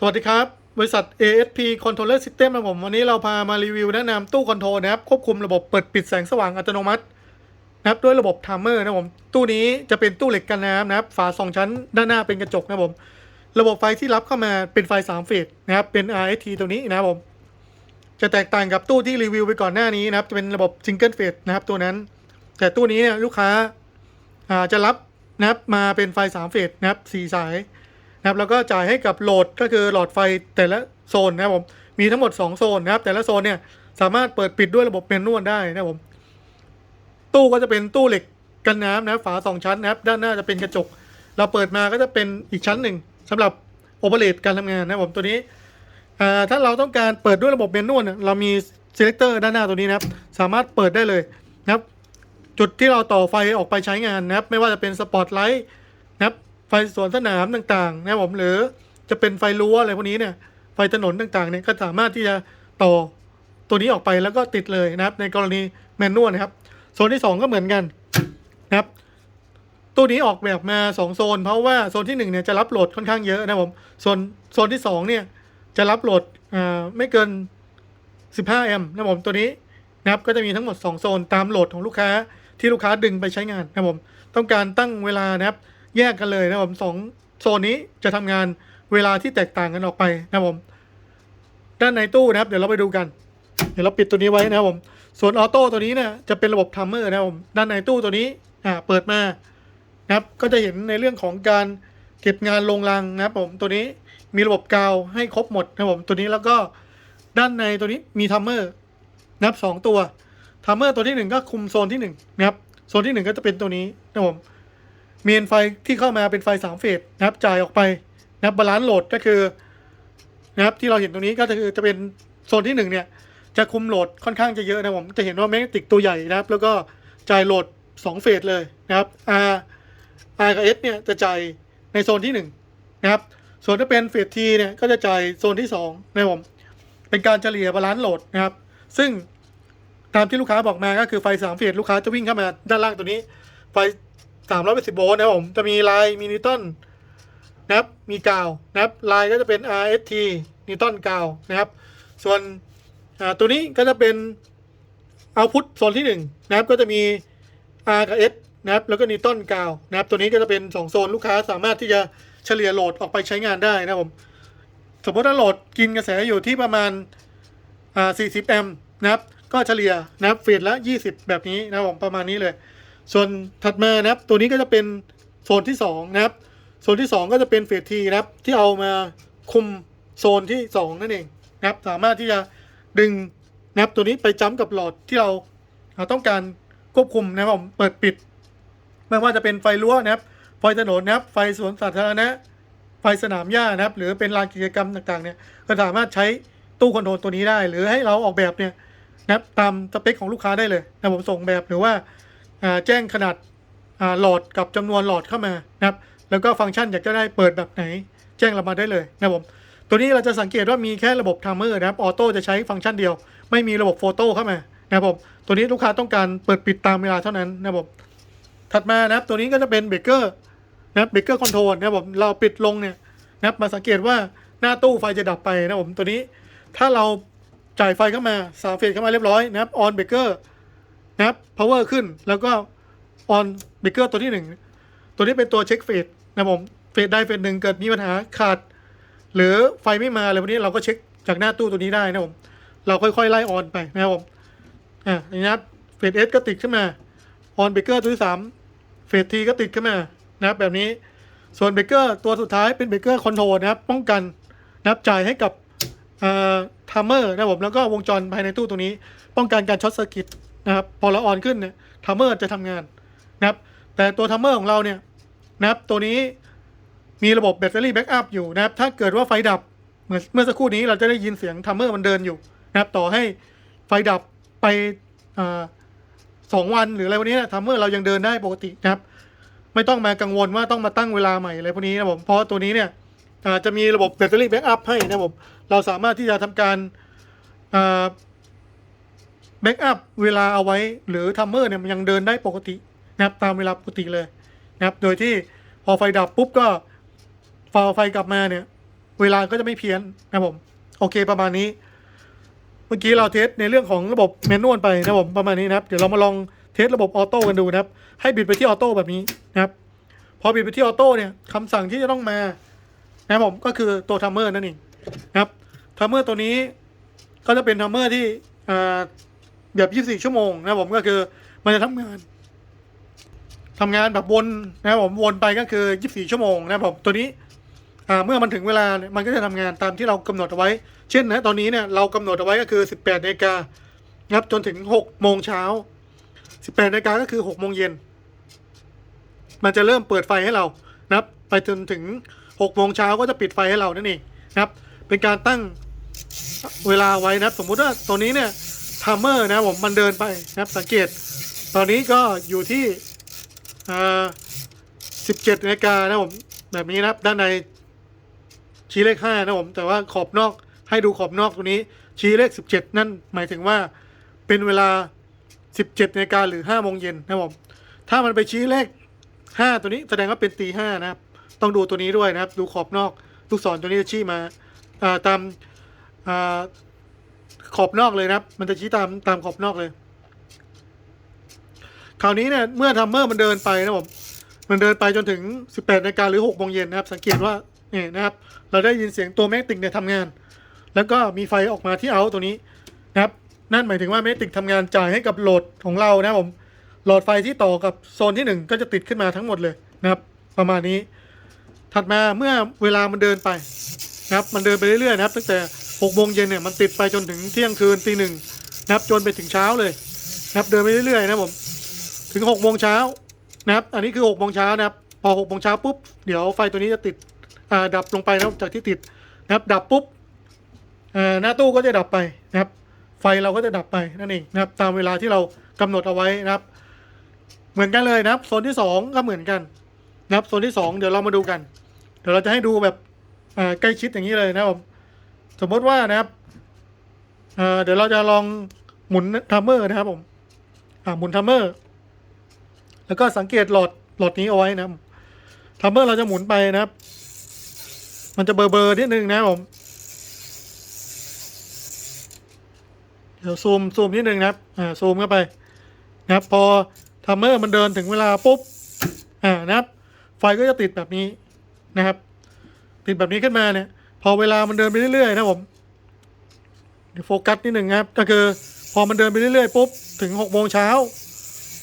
สวัสดีครับ บริษัท ASP Controller System นะผมวันนี้เราพามารีวิวแนะนำตู้คอนโทรลนะครับ ควบคุมระบบเปิดปิดแสงสว่างอัตโนมัตินะครับด้วยระบบไทม์เมอร์นะครับผมตู้นี้จะเป็นตู้เหล็กกันน้ำนะครับฝาสองชั้นด้านหน้าเป็นกระจกนะครับผม ระบบไฟที่รับเข้ามาเป็นไฟ 3 เฟสนะครับเป็น RST ตัวนี้นะครับผม จะแตกต่างกับตู้ที่รีวิวไปก่อนหน้านี้นะครับจะเป็นระบบซิงเกิลเฟสนะครับตัวนั้น แต่ตู้นี้เนี่ยลูกค้าอ่าจะรับนะครับมาเป็นไฟ 3 เฟสนะครับ4สาย นะครับแล้วก็จ่ายให้กับโหลดก็คือหลอดไฟแต่ละโซนนะครับผมมีทั้งหมด 2 โซนนะครับ แต่ละโซนเนี่ยสามารถเปิดปิดด้วยระบบแมนนวลได้นะครับผมตู้ก็จะเป็นตู้เหล็กกันน้ำนะฝาสองชั้นนะครับ ด้านหน้าจะเป็นกระจก เราเปิดมาก็จะเป็นอีกชั้นหนึ่งสำหรับโอเปเรตการทำงานนะครับผมตัวนี้ถ้าเราต้องการเปิดด้วยระบบแมนนวลเนี่ยเรามี selector ด้านหน้าตัวนี้นะครับ สามารถเปิดได้เลยนะครับ จุดที่เราต่อไฟออกไปใช้งานนะครับ ไม่ว่าจะเป็นสปอตไลท์นะครับ ไฟสวนสนามต่างๆนะผมหรือจะเป็นไฟรั้วอะไรพวกนี้เนี่ยไฟถนนต่างๆเนี่ยก็สามารถที่จะต่อตัวนี้ออกไปแล้วก็ติดเลยนะครับ ในกรณีแมนนวลนะครับโซนที่ 2 ก็เหมือนกันนะครับตู้นี้ออกแบบมา 2 โซน เพราะว่าโซนที่1เนี่ยจะรับโหลดค่อนข้างเยอะนะผมส่วนโซนที่2เนี่ยจะรับโหลดไม่เกิน 15แอมป์นะผมตัวนี้นะครับก็จะมีทั้งหมด 2 โซนตามโหลดของลูกค้าที่ลูกค้าดึงไปใช้งานนะผมต้องการตั้งเวลานะครับ แยกกันเลยนะครับผมสองโซนนี้จะทำงานเวลาที่แตกต่างกันออกไปนะครับผม ด้านในตู้นะครับ เดี๋ยวเราไปดูกัน เดี๋ยวเราปิดตัวนี้ไว้นะครับผม ส่วนออโต้ตัวนี้เนี่ยจะเป็นระบบทัมเมอร์นะครับผมด้านในตู้ตัวนี้อ่าเปิดมานะครับ ก็จะเห็นในเรื่องของการเก็บงานลงรังนะครับผมตัวนี้มีระบบกาวให้ครบหมดนะครับผมตัวนี้แล้วก็ด้านในตัวนี้มีทัมเมอร์นะครับสองตัวทัมเมอร์ตัวที่หนึ่งก็คุมโซนที่หนึ่งนะครับโซนที่หนึ่งก็จะเป็นตัวนี้นะครับผม เมนไฟที่เข้ามาเป็นไฟสามเฟสนะครับจ่ายออกไปนะครับบาลานซ์โหลดก็คือนะครับที่เราเห็นตรงนี้ก็คือจะเป็นโซนที่หนึ่งเนี่ยจะคุมโหลดค่อนข้างจะเยอะนะผมจะเห็นว่าแมกนติกตัวใหญ่นะครับ แล้วก็จ่ายโหลด 2 เฟสเลยนะครับ R R กับ S เนี่ยจะจ่ายในโซนที่ 1 นะครับ ส่วนถ้าเป็นเฟส T เนี่ยก็จะจ่ายโซนที่2นะผมเป็นการเฉลี่ยบาลานซ์โหลดนะครับ ซึ่งตามที่ลูกค้าบอกมาก็คือไฟ3เฟสลูกค้าจะวิ่งเข้ามาด้านล่างตัวนี้ ไฟ 380โวลต์นะครับผม จะมีลายมีนิวตันนะครับมีกาวนะครับลายก็จะเป็น RST นิวตันกาวนะครับ ส่วนตัวนี้ก็จะเป็นเอาพุทโซนที่ 1 นะครับก็จะมี R กับ S นะครับแล้วก็นิวตันกาวนะครับตัวนี้ก็จะเป็น 2 โซนลูกค้าสามารถที่จะเฉลี่ยโหลดออกไปใช้งานได้นะครับผมสมมติว่าโหลดกินกระแสอยู่ที่ประมาณอ่า40แอมป์นะครับก็เฉลี่ยนะครับเฟสละ 20 แบบนี้นะครับผมประมาณนี้เลย ส่วนถัดมานะครับ ตัวนี้ก็จะเป็นโซนที่2นะครับ โซนที่ 2 ก็จะเป็นเฟสทีนะครับ ที่เอามาคุมโซนที่ 2 นั่นเองนะครับ สามารถที่จะดึงนะครับตัวนี้ไปจ้ำกับหลอดที่เราเราต้องการควบคุมนะครับผมเปิดปิด ไม่ว่าจะเป็นไฟรั้วนะครับ ไฟถนนนะครับ ไฟสวนสาธารณะ ไฟสนามหญ้านะครับ หรือเป็นลานกิจกรรมต่างๆ เนี่ยก็สามารถใช้ตู้คอนโทรลตัวนี้ได้ หรือให้เราออกแบบเนี่ยนะครับตามสเปคของลูกค้าได้เลยนะผมส่งแบบหรือว่าอ่า แจ้งขนาดหลอดกับจำนวนหลอดเข้ามานะครับแล้วก็ฟังก์ชันอยากจะได้เปิดแบบไหน แจ้งเรามาได้เลยนะครับผมตัวนี้เราจะสังเกตว่ามีแค่ระบบไทม์เมอร์นะครับออโต้จะใช้ฟังก์ชันเดียว ไม่มีระบบโฟโต้เข้ามานะครับผมตัวนี้ลูกค้าต้องการเปิดปิดตามเวลาเท่านั้นนะครับผมถัดมานะครับตัวนี้ก็จะเป็นเบรกเกอร์นะครับเบรกเกอร์คอนโทรลนะครับผมเราปิดลงเนี่ยนะครับมาสังเกตว่าหน้าตู้ไฟจะดับไปนะครับผมตัวนี้ถ้าเราจ่ายไฟเข้ามาสาเฟสเข้ามาเรียบร้อยนะครับออนเบรกเกอร์ นะครับ power ขึ้นแล้วก็ on breaker ตัวที่หนึ่งตัวนี้เป็นตัวเช็คเฟสนะผมเฟสได้เฟสหนึ่งเกิดมีปัญหาขาด หรือไฟไม่มาอะไรพวกนี้เราก็เช็คจากหน้าตู้ตัวนี้ได้นะผมเราค่อยๆไล่ออนไปนะครับผมอ่าอย่างนี้ครับเฟสเอสก็ติดขึ้นมา on breaker ตัวที่สามเฟสทีก็ติดขึ้นมานะครับแบบนี้ส่วนเบรกเกอร์ตัวสุดท้ายเป็นเบรกเกอร์คอนโทรลนะครับป้องกันนะครับจ่ายให้กับทัมเมอร์นะผมแล้วก็วงจรภายในตู้ตรงนี้ ป้องกันการช็อตเซอร์กิต นะครับพอเราออนขึ้นเนี่ยทัมเมอร์จะทำงานนะครับแต่ตัวทัมเมอร์ของเราเนี่ยนะครับตัวนี้มีระบบแบตเตอรี่แบ็กอัพอยู่นะครับถ้าเกิดว่าไฟดับเหมือนเมื่อสักครู่นี้เราจะได้ยินเสียงทัมเมอร์มันเดินอยู่นะครับต่อให้ไฟดับไปอสองวันหรืออะไรวันนี้นะทัมเมอร์เรายังเดินได้ปกตินะครับ ไม่ต้องมากังวลว่าต้องมาตั้งเวลาใหม่อะไรพวกนี้นะผมเพราะตัวนี้เนี่ยจะมีระบบแบตเตอรี่แบ็กอัพให้นะผมเราสามารถที่จะทำการ แบ็กอัพเวลาเอาไว้ หรือทัมเมอร์เนี่ยมันยังเดินได้ปกตินะครับตามเวลาปกติเลยนะครับ โดยที่พอไฟดับปุ๊บก็พอไฟกลับมาเนี่ย เวลาก็จะไม่เพี้ยนนะครับผม โอเคประมาณนี้ เมื่อกี้เราเทสในเรื่องของระบบแมนนวลไปนะครับผมประมาณนี้นะครับ เดี๋ยวเรามาลองเทสระบบออโต้กันดูนะครับ ให้บิดไปที่ออโต้แบบนี้นะครับ พอบิดไปที่ออโต้เนี่ยคำสั่งที่จะต้องมานะครับผมก็คือตัวทัมเมอร์นั่นเองนะครับทัมเมอร์ตัวนี้ก็จะเป็นทัมเมอร์ที่อ่า แบบ24ชั่วโมงนะผมก็คือมันจะทำงานทำงานแบบวนนะครับผมวนไปก็คือ 24 ชั่วโมงนะครับผมตัวนี้อ่าเมื่อมันถึงเวลาเนี่ยมันก็จะทำงานตามที่เรากำหนดเอาไว้ เช่นนะตอนนี้เนี่ยเรากำหนดเอาไว้ก็คือ 18นาฬิกานะครับจนถึง 6 โมงเช้า 18นาฬิกาก็คือ 6 โมงเย็น มันจะเริ่มเปิดไฟให้เรานะครับ ไปจนถึง 6 โมงเช้าก็จะปิดไฟให้เรานั่นเองนะครับ เป็นการตั้งเวลาไว้นะครับ สมมุติว่าตัวนี้เนี่ย ทัมเมอร์นะผมมันเดินไปนะครับสังเกต ตอนนี้ก็อยู่ที่17นาฬิกานะผมแบบนี้นะครับด้านในชี้เลขห้านะผมแต่ว่าขอบนอกให้ดูขอบนอกตัวนี้ ชี้เลขสิบเจ็ดนั่นหมายถึงว่าเป็นเวลาสิบเจ็ดนาฬิกาหรือห้าโมงเย็นนะผมถ้ามันไปชี้เลขห้าตัวนี้แสดงว่าเป็นตีห้านะครับ ต้องดูตัวนี้ด้วยนะครับ ดูขอบนอกลูกศรตัวนี้จะชี้มาตาม ขอบนอกเลยนะครับ มันจะชี้ตามตามขอบนอกเลย คราวนี้เนี่ย เมื่อทัมเมอร์มันเดินไปนะผมมันเดินไปจนถึง 18นาฬิกาหรือ6โมงเย็นนะครับ สังเกตว่าเนี่ยนะครับ เราได้ยินเสียงตัวแมกติกเนี่ยทำงาน แล้วก็มีไฟออกมาที่เอาตัวนี้นะครับ นั่นหมายถึงว่าแมกติกทำงานจ่ายให้กับโหลดของเรานะครับผมหลอดไฟที่ต่อกับโซนที่ 1 ก็จะติดขึ้นมาทั้งหมดเลยนะครับ ประมาณนี้ ถัดมาเมื่อเวลามันเดินไปนะครับ มันเดินไปเรื่อยๆนะครับ ตั้งแต่ 6โมงเย็นเนี่ยมันติดไปจนถึงเที่ยงคืนตีหนึ่งนะครับจนไปถึงเช้าเลยนะครับเดินไปเรื่อยๆนะผมถึง6โมงเช้านะครับอันนี้คือ6โมงเช้านะครับพอ6โมงเช้าปุ๊บเดี๋ยวไฟตัวนี้จะติดอ่าดับลงไปนะจากที่ติดนะครับดับปุ๊บหน้าตู้ก็จะดับไปนะครับ ไฟเราก็จะดับไปนั่นเองนะครับตามเวลาที่เรากำหนดเอาไว้นะครับ เหมือนกันเลยนะครับโซนที่สองก็เหมือนกันนะครับโซนที่สองเดี๋ยวเรามาดูกัน เดี๋ยวเราจะให้ดูแบบใกล้ชิดอย่างนี้เลยนะครับผม สมมติว่านะครับอ่าเดี๋ยวเราจะลองหมุนทัมเมอร์นะครับผมอ่าหมุนทัมเมอร์ แล้วก็สังเกตหลอดหลอดนี้เอาไว้นะครับทัมเมอร์เราจะหมุนไปนะครับ มันจะเบอร์เบอร์นิดนึงนะครับผมเดี๋ยวซูมซูมนิดนึงนะครับอ่าซูมเข้าไปนะครับ พอทัมเมอร์มันเดินถึงเวลาปุ๊บอ่านะครับ ไฟก็จะติดแบบนี้นะครับ ติดแบบนี้ขึ้นมาเนี่ย อเวลามันเดินไปเรื่อยๆนะผมเดี๋ยวโฟกัสนิดหนึ่งครับ ก็คือพอมันเดินไปเรื่อยๆปุ๊บถึงหกโมงเช้า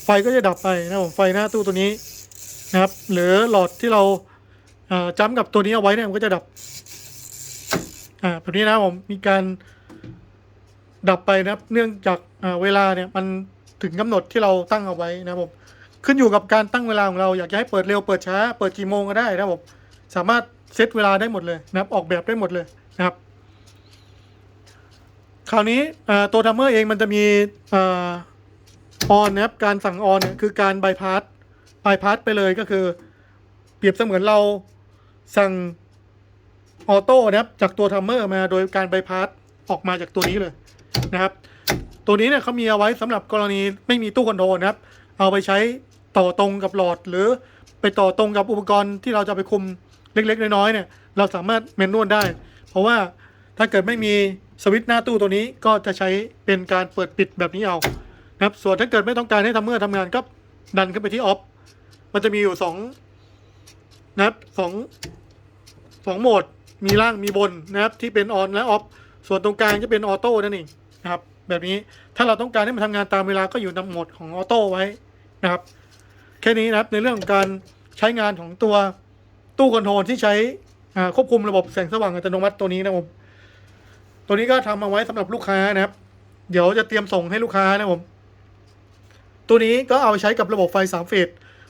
ไฟก็จะดับไปนะผมไฟหน้าตู้ตัวนี้นะครับ หรือหลอดที่เราจ้ำกับตัวนี้เอาไว้เนี่ยมันก็จะดับอ่าแบบนี้นะผมมีการดับไปนะครับ เนื่องจากเวลาเนี่ยมันถึงกำหนดที่เราตั้งเอาไว้นะครับผมขึ้นอยู่กับการตั้งเวลาของเราอยากจะให้เปิดเร็วเปิดช้า เปิดกี่โมงก็ได้นะครับผมสามารถ เซตเวลาได้หมดเลยนะครับ ออกแบบได้หมดเลยนะครับ คราวนี้ตัวทัมเมอร์เองมันจะมีออนนะครับการสั่งออนเนี่ยคือการบายพาสบายพาสไปเลยก็คือ เปรียบเสมือนเราสั่งออโต้นะครับจากตัวทัมเมอร์มาโดยการบายพาสออกมาจากตัวนี้เลยนะครับ ตัวนี้เนี่ยเขามีเอาไว้สำหรับกรณีไม่มีตู้คอนโทรลนะครับ เอาไปใช้ต่อตรงกับหลอดหรือไปต่อตรงกับอุปกรณ์ที่เราจะไปคุม เล็กๆน้อยๆเนี่ยเราสามารถเมนนวลได้ เพราะว่าถ้าเกิดไม่มีสวิตช์หน้าตู้ตัวนี้ก็จะใช้เป็นการเปิดปิดแบบนี้เอานะครับส่วนถ้าเกิดไม่ต้องการให้ทำเมื่อทำงานก็ดันขึ้นไปที่ออฟมันจะมีอยู่สองนะครับสองสองโหมดมีล่างมีบนนะครับที่เป็นออนและออฟส่วนตรงกลางจะเป็นออโต้นั่นเองนะครับแบบนี้ถ้าเราต้องการให้มันทำงานตามเวลาก็อยู่ในโหมดของออโต้ไว้นะครับแค่นี้นะครับในเรื่องของการใช้งานของตัว ตู้คอนโทรลที่ใช้ควบคุมระบบแสงสว่างอัตโนมัติตัวนี้นะครับผมตัวนี้ก็ทำเอาไว้สำหรับลูกค้านะครับ เดี๋ยวจะเตรียมส่งให้ลูกค้านะครับผมตัวนี้ก็เอาไปใช้กับระบบไฟ3เฟส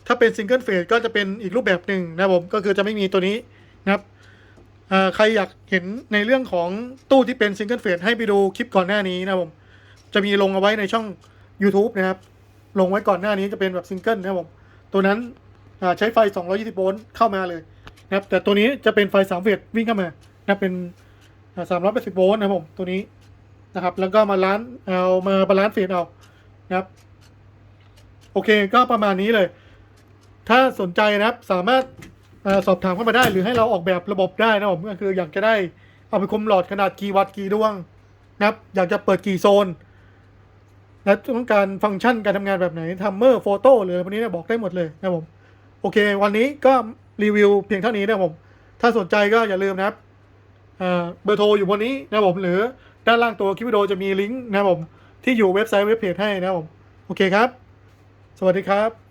ถ้าเป็นซิงเกิลเฟสก็จะเป็นอีกรูปแบบหนึ่งนะครับผมก็คือจะไม่มีตัวนี้นะครับใครอยากเห็นในเรื่องของตู้ที่เป็นซิงเกิลเฟสให้ไปดูคลิปก่อนหน้านี้นะครับผมจะมีลงเอาไว้ในช่อง YouTube นะครับ ลงไว้ก่อนหน้านี้จะเป็นแบบซิงเกิลนะครับผมตัวนั้นใช้ไฟ 220 โวลต์เข้ามาเลย นะครับแต่ตัวนี้จะเป็นไฟ3เฟสวิ่งเข้ามานะเป็นอ่า380โวลต์นะครับผมตัวนี้นะครับแล้วก็มาล้านเอามาบาลานซ์เฟสเอานะครับโอเคก็ประมาณนี้เลย ถ้าสนใจนะครับสามารถอสอบถามเข้ามาได้ หรือให้เราออกแบบระบบได้นะผมก็คืออยากจะได้เอาไปคุมหลอดขนาดกี่วัตต์กี่ดวงนะครับ อยากจะเปิดกี่โซน และต้องการฟังก์ชันการทำงานแบบไหนทัมเมอร์โฟโต้หรืออะไรพวกนี้เนี่ยบอกได้หมดเลยนะครับผม โอเค วันนี้ก็ รีวิวเพียงเท่านี้นะครับผม ถ้าสนใจก็อย่าลืมนะครับเบอร์โทรอยู่บนนี้นะครับผมหรือด้านล่างตัวคลิปวิดีโอจะมีลิงก์นะครับผมที่อยู่เว็บไซต์เว็บเพจให้นะครับผม โอเคครับ สวัสดีครับ